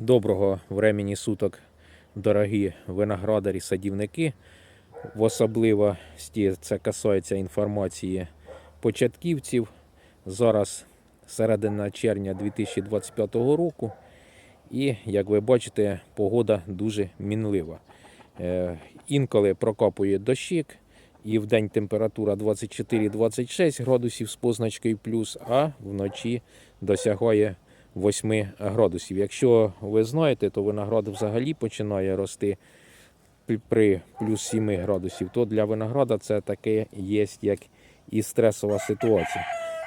Доброго времени суток, дорогі виноградарі, садівники. В особливості це касається інформації початківців. Зараз середина червня 2025 року. І, як ви бачите, погода дуже мінлива. Е, інколи прокапує дощик, і в день температура 24-26 градусів з позначкою плюс, а вночі досягає 8 градусів. Якщо ви знаєте, то виноград взагалі починає рости при плюс 7 градусів, то для винограда це таке є, як і стресова ситуація.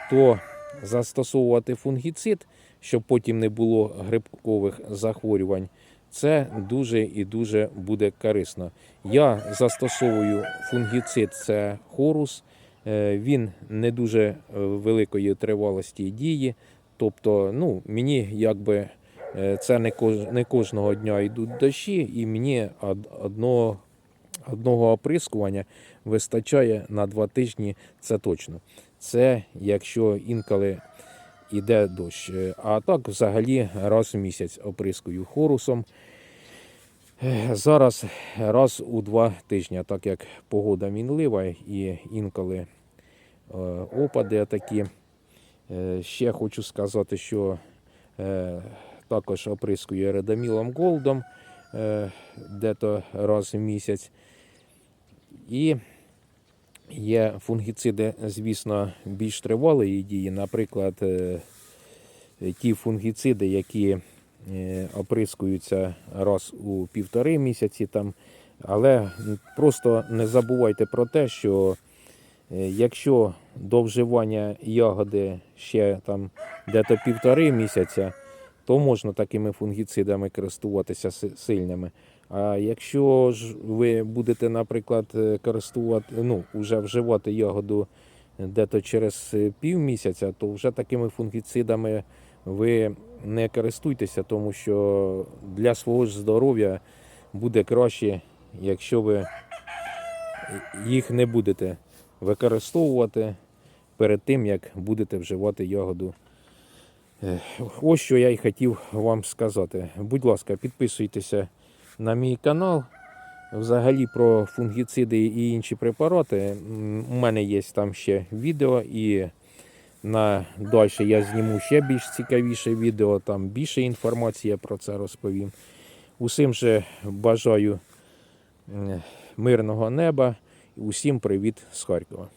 То застосовувати фунгіцид, щоб потім не було грибкових захворювань, це дуже і дуже буде корисно. Я застосовую фунгіцид, це хорус. Е, Він не дуже е, великої тривалості дії. Тобто, ну, мені якби е, це не, не кожного дня йдуть дощі, і мені одного, одного оприскування вистачає на два тижні, це точно. Це якщо інколи йде дощ. Е, А так взагалі раз в місяць оприскую хорусом. Е, Зараз раз у два тижні, так як погода мінлива і інколи опади такі. Е, Ще хочу сказати, що е, також оприскую редамілом голдом е, дето раз в місяць. І є фунгіциди, звісно, більш тривалої дії. Наприклад, ті фунгіциди, які оприскуються раз у півтори місяці. Там. Але просто не забувайте про те, що Якщо до вживання ягоди ще там дето півтори місяця, то можна такими фунгіцидами користуватися сильними. А якщо ж ви будете, наприклад, е, користувати, ну, вже вживати ягоду дето через е, півмісяця, то вже такими фунгіцидами ви не користуйтеся, тому що для свого ж здоров'я буде краще, якщо ви їх не будете використовувати перед тим, як будете вживати ягоду. Ось що я й хотів вам сказати. Будь ласка, підписуйтеся на мій канал. Взагалі про фунгіциди і інші препарати. У мене є там ще відео, і на далі я зніму ще більш цікавіше відео, там більше інформації про це розповім. Усім же бажаю мирного неба. Усім привіт з Харкова.